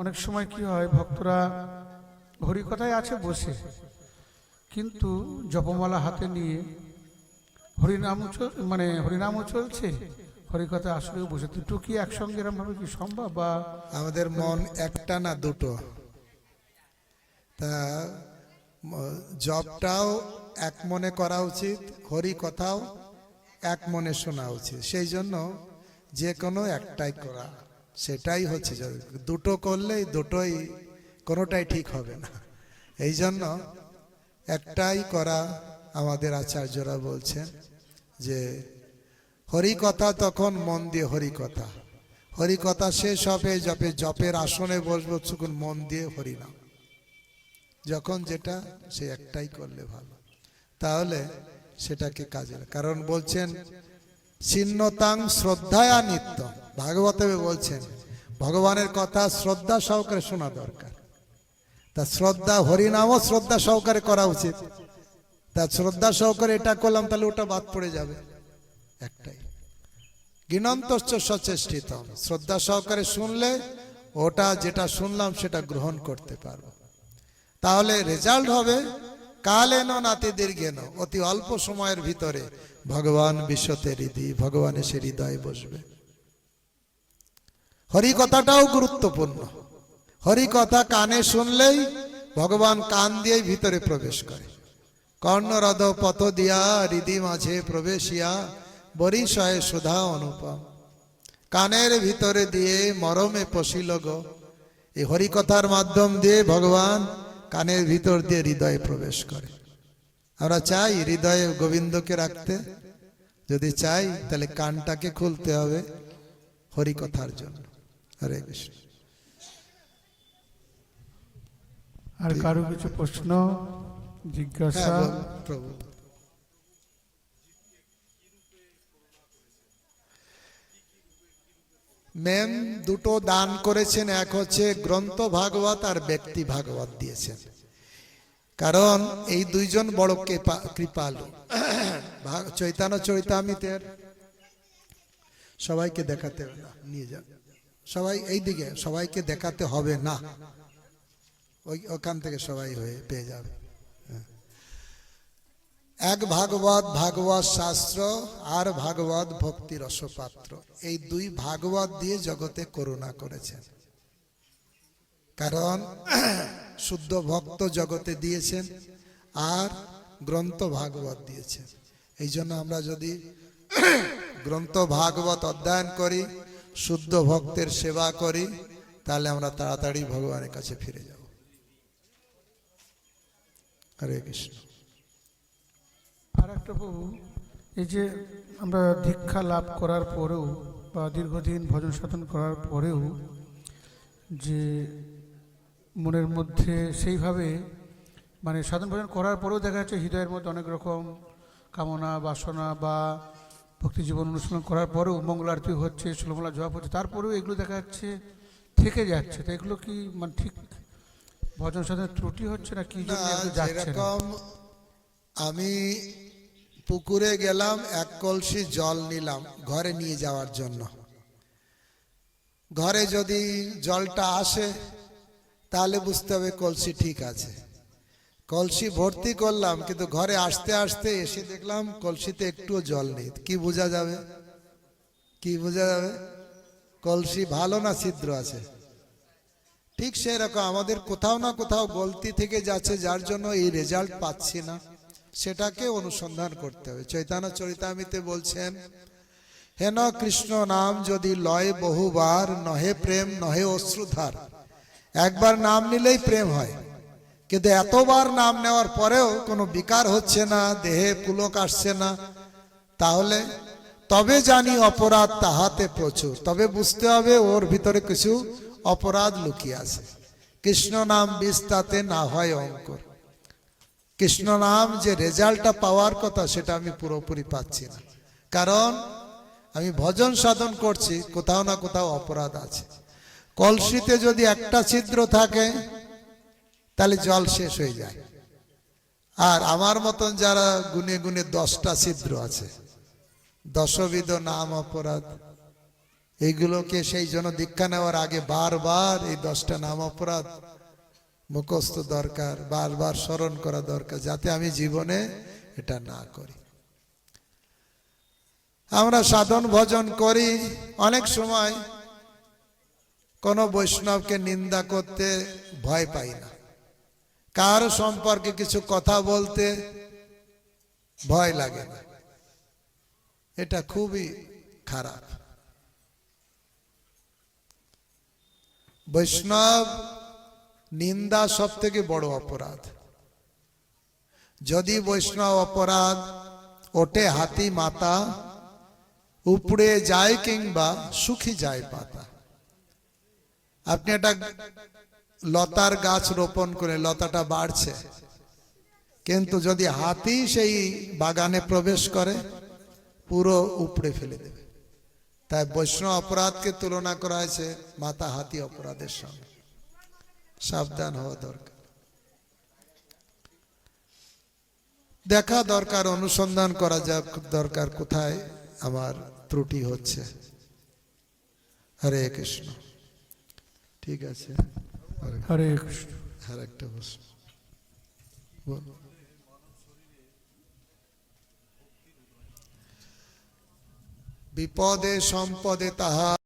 অনেক সময় কি হয়, ভক্তরা হরিকথায় আছে বসে, কিন্তু জপমালা হাতে নিয়ে হরিনামও মানে হরিনামও চলছে, হরিকথা আসলেও বসে। দুটো কি একসঙ্গে এরম ভাবে কি সম্ভব বা আমাদের মন একটা না দুটো? তা জবটাও এক মনে করা উচিত হরি কথাও এক মনে শোনা উচিত। সেই জন্য যে কোনো একটাই করা। সেটাই হচ্ছে দুটো করলেই দুটোই কোনোটাই ঠিক হবে না। এই জন্য একটাই করা আমাদের আচার্যরা বলছেন যে, হরিকথা তখন মন দিয়ে হরিকথা। হরিকথা শেষ হবে জপে জপের আসনে বসবো, তখন মন দিয়ে হরিনাম। যখন যেটা, সে একটাই করলে ভালো। তাহলে সেটাকে কাজে কারণ বলছেন ছিন্নতাং শ্রদ্ধায়া নিত্য। ভাগবতে বলছেন, ভগবানের কথা শ্রদ্ধা সহকারে শোনা দরকার। তা শ্রদ্ধা হরিনামও শ্রদ্ধা সহকারে করা উচিত। তা শ্রদ্ধা সহকারে এটা করলাম, তাহলে ওটা বাদ পড়ে যাবে। একটাই। গিনন্তশ্চ সচেষ্টিতম। শ্রদ্ধা সহকারে শুনলে ওটা যেটা শুনলাম সেটা গ্রহণ করতে পারব। তাহলে রেজাল্ট হবে কালেন নাতি দীর্ঘেন অতি অল্প সময়ের ভিতরে ভগবান বিশ্বতে হৃদি ভগবান এসে হৃদয়ে বসবে। হরি কথাটাও গুরুত্বপূর্ণ। হরি কথা কানে শুনলেই ভগবান কান দিয়েই ভিতরে প্রবেশ করে। কর্ণরদ পথ দিয়া হৃদি মাঝে প্রবেশিয়া, বরিশয়ে সুধা অনুপম। কানের ভিতরে দিয়ে মরমে পশিল গো। এই হরিকথার মাধ্যম দিয়ে ভগবান কানের ভিতর দিয়ে হৃদয়ে প্রবেশ করে। আমরা চাই হৃদয়ে গোবিন্দকে রাখতে। যদি চাই তাহলে কানটাকে খুলতে হবে হরিকথার জন্য। হরে কৃষ্ণ। আর কারও কিছু প্রশ্ন জিজ্ঞাসা? হ্যাঁ প্রভু। মেন দুটো দান করেছেন, এক হচ্ছে গ্রন্থ ভাগবত আর ব্যক্তি ভাগবত দিয়েছেন। কারণ এই দুইজন বড় কৃপা- কৃপালু। চৈতন্য চৈতামিতের সবাইকে দেখাতে হবে নিয়ে যান। সবাই এই দিকে, সবাইকে দেখাতে হবে না। ওই ওখান থেকে সবাই হয়ে পেয়ে যাবে। এক ভাগবত ভাগবত শাস্ত্র, আর ভাগবত ভক্তি রসপাত্র। এই দুই ভাগবত দিয়ে জগতে করুণা করেছেন। কারণ শুদ্ধ ভক্ত জগতে দিয়েছেন, আর গ্রন্থ ভাগবত দিয়েছেন। এই জন্য আমরা যদি গ্রন্থ ভাগবত অধ্যয়ন করি, শুদ্ধ ভক্তের সেবা করি, তাহলে আমরা তাড়াতাড়ি ভগবানের কাছে ফিরে যাব। হরে কৃষ্ণ। একটা প্রভু এই যে আমরা দীক্ষা লাভ করার পরেও বা দীর্ঘদিন ভজন সাধন করার পরেও যে মনের মধ্যে সেইভাবে মানে সাধন ভজন করার পরেও দেখা যাচ্ছে হৃদয়ের মধ্যে অনেক রকম কামনা বাসনা বা ভক্তি জীবন অনুশীলন করার পরেও মঙ্গল আরতি হচ্ছে ষোলমলা জবাব হচ্ছে তারপরেও এগুলো দেখা যাচ্ছে থেকে যাচ্ছে। তো এগুলো কি মানে ঠিক ভজন সাধনের ত্রুটি হচ্ছে না কি যেরকম আমি পুকুরে গেলাম, এক কলসি জল নিলাম ঘরে নিয়ে যাওয়ার জন্য। ঘরে যদি জলটা আসে, তাহলে বুঝতে হবে কলসি ঠিক আছে। কলসি ভর্তি করলাম, কিন্তু ঘরে আসতে আসতে এসে দেখলাম কলসিতে একটুও জল নেই। কি বোঝা যাবে? কি বোঝা যাবে? কলসি ভালো না ছিদ্র আছে? ঠিক সেরকম আমাদের কোথাও না কোথাও গলতি থেকে যাচ্ছে, যার জন্য এই রেজাল্ট পাচ্ছি না। সেটাকে অনুসন্ধান করতে হবে। চৈতন্য চরিতামিতে বলছেন হেন কৃষ্ণ নাম যদি লয় বহুবার, নহে প্রেম, নহে অশ্রুধার। একবার নাম নিলেই প্রেম হয়। কিন্তু এতবার নাম নেওয়ার পরেও কোনো বিকার হচ্ছে না, দেহে পুলক আসছে না। তাহলে তবে জানি অপরাধ তাহাতে প্রচুর। তবে বুঝতে হবে ওর ভিতরে কিছু অপরাধ লুকিয়ে আছে। কৃষ্ণ নাম বিষ তাতে না হয় অঙ্কর। কৃষ্ণ নাম যে রেজাল্টটা পাওয়ার কথা সেটা আমি পুরোপুরি পাচ্ছি না। কারণ আমি ভজন সাধন করছি, কোথাও না কোথাও অপরাধ আছে। কলসিতে যদি একটা ছিদ্র থাকে, তাহলে জল শেষ হয়ে যায়। আর আমার মতন যারা গুনে গুনে দশটা ছিদ্র আছে, দশবিধ নাম অপরাধ এইগুলোকে সেই জন্য দীক্ষা নেওয়ার আগে বারবার এই দশটা নাম অপরাধ মুখস্থ দরকার, বারবার স্মরণ করা দরকার, যাতে আমি জীবনে এটা না করি। আমরা সাধন ভজন করি অনেক সময়, কোন বৈষ্ণবকে নিন্দা করতে ভয় পাই না। কার সম্পর্কে কিছু কথা বলতে ভয় লাগে না। এটা খুবই খারাপ। বৈষ্ণব নিন্দা সব থেকে বড় অপরাধ। যদি বৈষ্ণব অপরাধ ওটে হাতি মাতা, উপড়ে যায় কিংবা সুখী যায় পাতা। আপনি একটা লতার গাছ রোপণ করে লতাটা বাড়ছে, কিন্তু যদি হাতি সেই বাগানে প্রবেশ করে, পুরো উপড়ে ফেলে দেবে। তাই বৈষ্ণব অপরাধকে তুলনা করা হয়েছে মাতা হাতি অপরাধের সঙ্গে। সাবধান হওয়া দরকার। দেখা দরকার অনুসন্ধান করা যাক দরকার কোথায় আমার ত্রুটি হচ্ছে। হরে কৃষ্ণ। ঠিক আছে। হরে কৃষ্ণ। আর একটা প্রশ্ন। বল। বিপদে সম্পদে তাহা